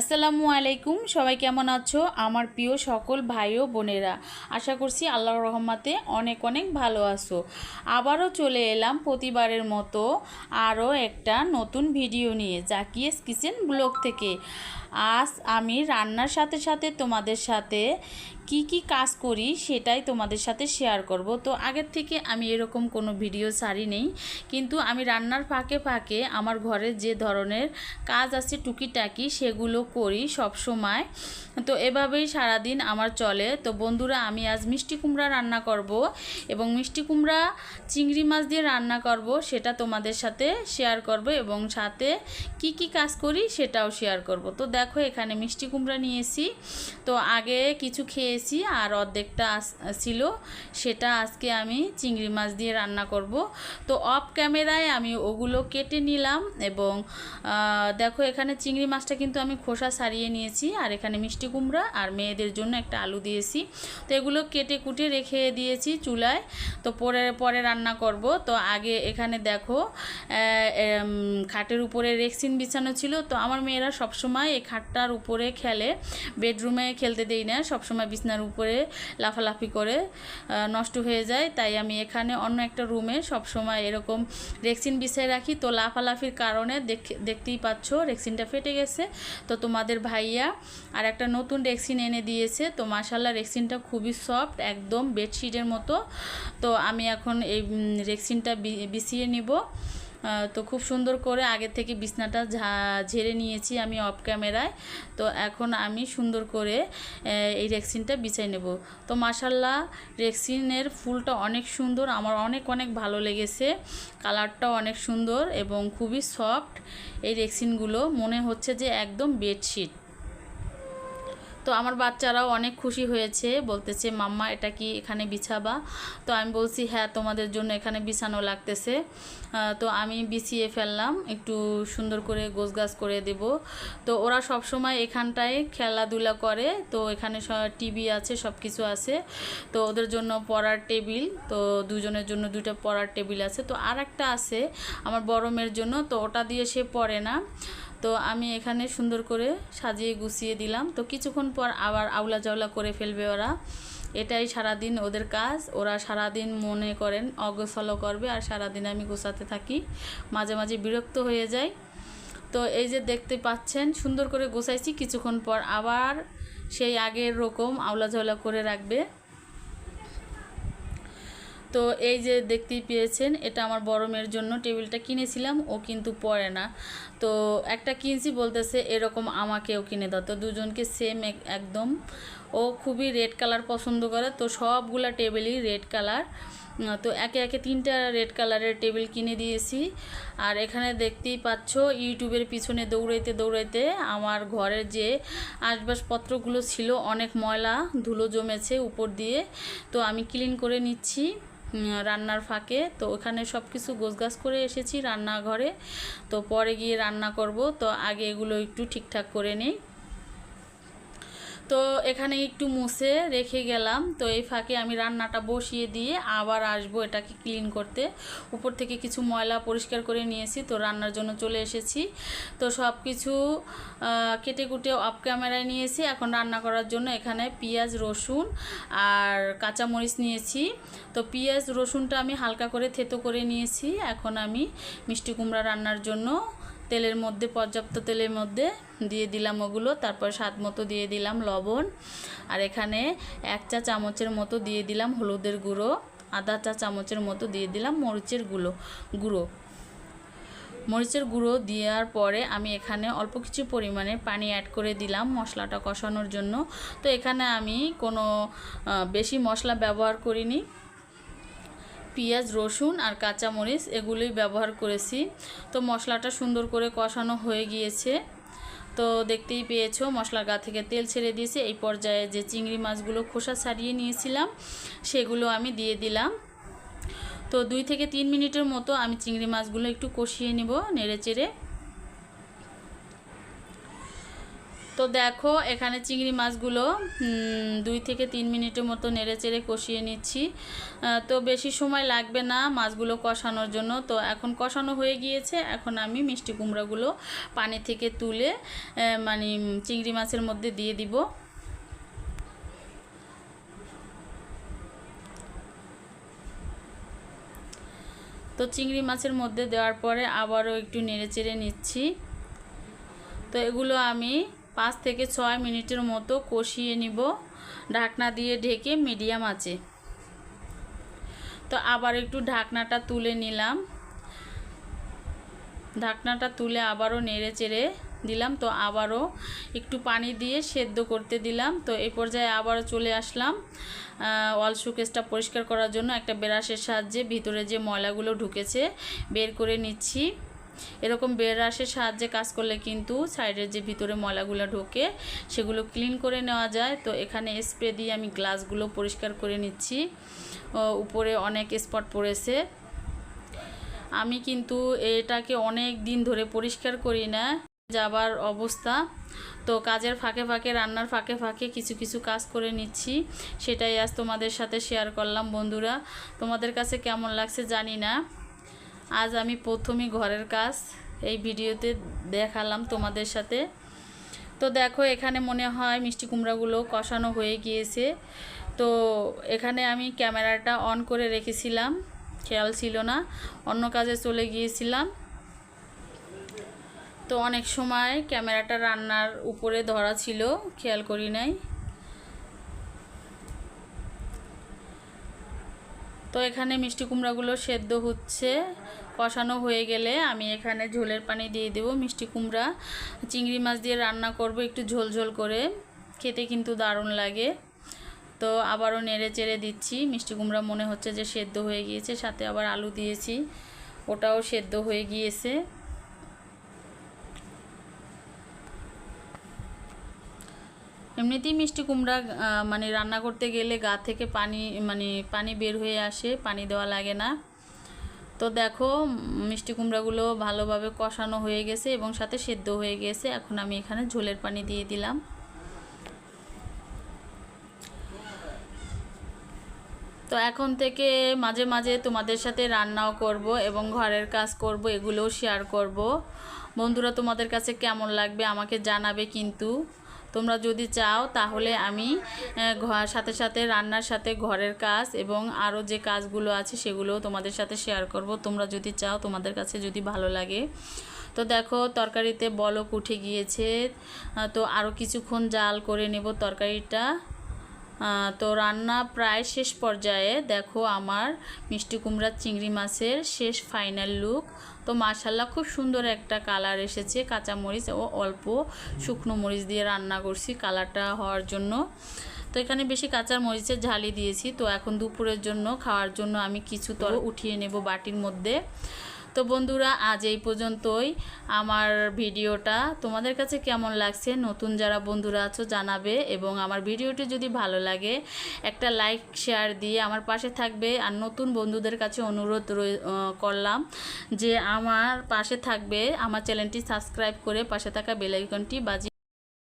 আসসালামু আলাইকুম, সবাই কেমন আছো? আমার প্রিয় সকল ভাই ও বোনেরা, আশা করছি আল্লাহর রহমতে অনেক অনেক ভালো আছো। আবারও চলে এলাম প্রতিবারের মতো আরও একটা নতুন ভিডিও নিয়ে, জাকিয়েস কিচেন ব্লগ থেকে। আজ আমি রান্নার সাথে সাথে তোমাদের সাথে কি কি কাজ করি সেটাই তোমাদের সাথে শেয়ার করব। তো আগের থেকে আমি এরকম কোনো ভিডিও ছাড়ি নেই। কিন্তু আমি রান্নার ফাঁকে ফাঁকে আমার ঘরে যে ধরনের কাজ আছে টুকিটাকি সেগুলো করি সব সময়। তো এভাবেই সারাদিন আমার চলে। তো বন্ধুরা, আমি আজ মিষ্টি কুমড়া রান্না করব এবং মিষ্টি কুমড়া চিংড়ি মাছ দিয়ে রান্না করব, সেটা তোমাদের সাথে শেয়ার করব এবং সাথে কি কি কাজ করি সেটাও শেয়ার করব। তো দেখো এখানে মিষ্টি কুমড়া নিয়েছি। তো আগে কিছু খেয়েছি আর অর্ধেকটা ছিল। সেটা আজকে আমি চিংড়ি মাছ দিয়ে রান্না করব। তো অফ ক্যামেরায় আমি ওগুলো কেটে নিলাম এবং দেখো, এখানে চিংড়ি মাছটা কিন্তু আমি খোসা সারিয়ে নিয়েছি আর এখানে মিষ্টি কুমড়া আর মেয়েদের জন্য একটা আলু দিয়েছি। তো এগুলো কেটে কুটে রেখে দিয়েছি চুলায়। তো পরে পরে রান্না করব। তো আগে এখানে দেখো খাটের উপরে রেক্সিন বিছানো ছিল। তো আমার মেয়েরা সবসময় খাটটার উপরে খেলে। বেডরুমে খেলতে দেই না, সবসময় বিছনার উপরে লাফালাফি করে নষ্ট হয়ে যায়। তাই আমি এখানে অন্য একটা রুমে সবসময় এরকম রেক্সিন বিছায় রাখি। তো লাফালাফির কারণে দেখ- দেখতেই পাচ্ছ, রেক্সিনটা ফেটে গেছে। তো তোমাদের ভাইয়া আর একটা নতুন রেক্সিন এনে দিয়েছে। তো মাসাল্লাহ রেক্সিনটা খুবই সফট, একদম বেডশিটের মতো। তো আমি এখন এই রেক্সিনটা বিছিয়ে নিব। তো খুব সুন্দর করে আগে থেকে বিছনাটা ঝেড়ে নিয়েছি আমি অফ ক্যামেরায় তো এখন আমি সুন্দর করে এই রেক্সিনটা বিছাই নেব। তো মাসাল্লাহ রেক্সিনের ফুলটা অনেক সুন্দর। আমার অনেক অনেক ভালো লেগেছে। কালারটাও অনেক সুন্দর এবং খুবই সফট এই রেক্সিনগুলো মনে হচ্ছে যে একদম বেডশিট। তো আমার বাচ্চারাও অনেক খুশি হয়েছে, বলতেছে, মাম্মা, এটা কি এখানে বিছাবা? তো আমি বলছি হ্যাঁ তোমাদের জন্য এখানে বিছানো লাগতেছে। তো আমি বিছিয়ে ফেললাম, একটু সুন্দর করে গোছগাছ করে দেব। তো ওরা সব সময় এখানটায় খেলাধুলা করে, তো এখানে টিভি আছে সব কিছু আছে। তো ওদের জন্য পড়ার টেবিল, তো দুজনের জন্য দুটো পড়ার টেবিল আছে। তো আর একটা আছে, আমার বড় মেয়ের জন্য, তো ওটা দিয়ে সে পড়ে না। তো আমি এখানে সুন্দর করে সাজিয়ে গুছিয়ে দিলাম। তো কিছুক্ষণ পর আবার আউলা জাউলা করে ফেলবে ওরা। এটাই সারাদিন ওদের কাজ। ওরা সারাদিন মনে করেন অগোছালো করবে আর সারাদিন আমি গোছাতে থাকি। মাঝে মাঝে বিরক্ত হয়ে যায় তো এই যে দেখতে পাচ্ছেন, সুন্দর করে গোছাইছি। কিছুক্ষণ পর আবার সেই আগের রকম আউলা ঝাউলা করে রাখবে। তো এই যে দেখতেই পেয়েছেন, এটা আমার বড় মেয়ের জন্য টেবিলটা কিনেছিলাম, ও কিন্তু পরে না। তো একটা কিনছি বলতেছে, এরকম আমাকেও কিনে দাও। তো দুজনকে সেম একদম। ও খুবই রেড কালার পছন্দ করে, তো সবগুলা টেবিলই রেড কালার তো একে একে তিনটা রেড কালারের টেবিল কিনে দিয়েছি। আর এখানে দেখতেই পাচ্ছ, ইউটিউবের পিছনে দৌড়াইতে দৌড়াইতে আমার ঘরের যে আসবাবপত্রগুলো ছিল, অনেক ময়লা, ধুলো জমেছে উপর দিয়ে। তো আমি ক্লিন করে নিচ্ছি। রান্নার ফাঁকে। তো ওখানে সব কিছু গোছগাছ করে এসেছি রান্নাঘরে। তো পরে গিয়ে রান্না করব। তো আগে এগুলো একটু ঠিকঠাক করে নিই। তো এখানে একটু মুছে রেখে গেলাম। তো এই ফাঁকে আমি রান্নাটা বসিয়ে দিয়ে আবার আসব এটাকে ক্লিন করতে। উপর থেকে কিছু ময়লা পরিষ্কার করে নিয়েছি, তো রান্নার জন্য চলে এসেছি। তো সব কিছু কেটে কুটে অফ ক্যামেরায় নিয়েছি। এখন রান্না করার জন্য এখানে পেঁয়াজ, রসুন আর কাঁচামরিচ নিয়েছি। তো পেঁয়াজ, রসুনটা আমি হালকা করে থেতো করে নিয়েছি। এখন আমি মিষ্টি কুমড়া রান্নার জন্য তেলের মধ্যে, পর্যাপ্ত তেলের মধ্যে দিয়ে দিলাম ওগুলো। তারপর স্বাদ মতো দিয়ে দিলাম লবণ। আর এখানে এক চা চামচের মতো দিয়ে দিলাম হলুদের গুঁড়ো। আধা চা চামচের মতো দিয়ে দিলাম মরিচের গুঁড়ো গুঁড়ো। মরিচের গুঁড়ো দেওয়ার পরে আমি এখানে অল্প কিছু পরিমাণে পানি অ্যাড করে দিলাম মশলাটা কষানোর জন্য। তো এখানে আমি কোনো বেশি মশলা ব্যবহার করিনি। পেঁয়াজ, রসুন আর কাঁচামরিচ এগুলোই ব্যবহার করেছি। তো মশলাটা সুন্দর করে কষানো হয়ে গিয়েছে। তো দেখতেই পেয়েছ, মশলার গা থেকে তেল ছেড়ে দিয়েছে। এই পর্যায়ে যে চিংড়ি মাছগুলো খোসা ছাড়িয়ে নিয়েছিলাম, সেগুলো আমি দিয়ে দিলাম। তো দুই থেকে তিন মিনিটের মতো আমি চিংড়ি মাছগুলো একটু কষিয়ে নেব নেড়ে চেড়ে তো দেখো, এখানে চিংড়ি মাছগুলো দুই থেকে তিন মিনিটের মতো নেড়ে চেড়ে কষিয়ে নিচ্ছি। তো বেশি সময় লাগবে না মাছগুলো কষানোর জন্য। তো এখন কষানো হয়ে গিয়েছে। এখন আমি মিষ্টি কুমড়াগুলো পানি থেকে তুলে মানে চিংড়ি মাছের মধ্যে দিয়ে দিব। তো চিংড়ি মাছের মধ্যে দেওয়ার পরে আবারও একটু নেড়ে চেড়ে নিচ্ছি। তো এগুলো আমি পাঁচ থেকে ছয় মিনিটের মতো কষিয়ে নিব। ঢাকনা দিয়ে ঢেকে মিডিয়াম আছে। তো আবার একটু ঢাকনাটা তুলে নিলাম। ঢাকনাটা তুলে আবারও নেড়ে চেড়ে দিলাম। তো আবারও একটু পানি দিয়ে সেদ্ধ করতে দিলাম। তো এই পর্যায়ে আবারও চলে আসলাম ওয়াল শোকেসটা পরিষ্কার করার জন্য। একটা ব্রাশের সাহায্যে ভিতরে যে ময়লাগুলো ঢুকেছে, বের করে নিচ্ছি। এরকম ব্রাশের সাহায্যে কাজ করলে কিন্তু সাইডের যে ভিতরে ময়লাগুলো ঢোকে, সেগুলো ক্লিন করে নেওয়া যায়। তো এখানে স্প্রে দিয়ে আমি গ্লাসগুলো পরিষ্কার করে নিচ্ছি। উপরে অনেক স্পট পড়েছে। আমি কিন্তু এটাকে অনেক দিন ধরে পরিষ্কার করি না, যাবার অবস্থা। তো কাজের ফাঁকে ফাঁকে, রান্নার ফাঁকে ফাঁকে কিছু কিছু কাজ করে নিচ্ছি। সেটাই আজ তোমাদের সাথে শেয়ার করলাম, বন্ধুরা। তোমাদের কাছে কেমন লাগছে জানি না। আজ আমি প্রথমই ঘরের কাজ এই ভিডিওতে দেখালাম তোমাদের সাথে। তো দেখো, এখানে মনে হয় মিষ্টি কুমড়াগুলো কষানো হয়ে গিয়েছে। তো এখানে আমি ক্যামেরাটা অন করে রেখেছিলাম, খেয়াল ছিল না। অন্য কাজে চলে গিয়েছিলাম। তো অনেক সময় ক্যামেরাটা রান্নার উপরে ধরা ছিল, খেয়াল করি নাই। তো এখানে মিষ্টি কুমড়াগুলো সেদ্ধ হচ্ছে, কষানো হয়ে গেলে আমি এখানে ঝোলের পানি দিয়ে দেবো মিষ্টি কুমড়া। চিংড়ি মাছ দিয়ে রান্না করব একটু ঝোল ঝোল করে, খেতে কিন্তু দারুণ লাগে। তো আবারও নেড়ে চেড়ে দিচ্ছি, মিষ্টি কুমড়া মনে হচ্ছে যে সেদ্ধ হয়ে গিয়েছে, সাথে আবার আলু দিয়েছি, ওটাও সেদ্ধ হয়ে গিয়েছে। এমনিতেই মিষ্টি কুমড়া মানে রান্না করতে গেলে গা থেকে পানি মানে পানি বের হয়ে আসে, পানি দেওয়া লাগে না। তো দেখো, মিষ্টি কুমড়াগুলো ভালোভাবে কষানো হয়ে গেছে এবং সাথে সেদ্ধ হয়ে গেছে। এখন আমি এখানে ঝোলের পানি দিয়ে দিলাম। তো এখন থেকে মাঝে মাঝে তোমাদের সাথে রান্নাও করব এবং ঘরের কাজ করব, এগুলোও শেয়ার করব। বন্ধুরা, তোমাদের কাছে কেমন লাগবে আমাকে জানাবে কিন্তু। তোমরা যদি চাও, তাহলে আমি সাথে সাথে রান্নার সাথে ঘরের কাজ এবং আরও যে কাজগুলো আছে সেগুলো তোমাদের সাথে শেয়ার করব। তোমরা যদি চাও, তোমাদের কাছে যদি ভালো লাগে। তো দেখো, তরকারিতে বলক উঠে গিয়েছে। তো আরও কিছুক্ষণ জাল করে নেব তরকারিটা। তো রান্না প্রায় শেষ পর্যায়ে দেখো আমার মিষ্টি কুমড়ার চিংড়ি মাছের শেষ ফাইনাল লুক তো মাশাল্লাহ খুব সুন্দর একটা কালার এসেছে কাঁচা মরিচ ও অল্প শুকনো মরিচ দিয়ে রান্না করছি কালারটা হওয়ার জন্য। তো এখানে বেশি কাঁচা মরিচের ঝালি দিয়েছি, তো এখন দুপুরের জন্য, খাওয়ার জন্য আমি কিছু তর উঠিয়ে নেব বাটির মধ্যে। তো বন্ধুরা, আজ এই পর্যন্তই। আমার ভিডিওটা তোমাদের কাছে কেমন লাগছে? নতুন যারা বন্ধুরা আছো, জানাবে। এবং আমার ভিডিওটি যদি ভালো লাগে, একটা লাইক, শেয়ার দিয়ে আমার পাশে থাকবে। আর নতুন বন্ধুদের কাছে অনুরোধ করলাম যে আমার পাশে থাকবে। আমার চ্যানেলটি সাবস্ক্রাইব করে পাশে থাকা বেলাইকনটি বাজিয়ে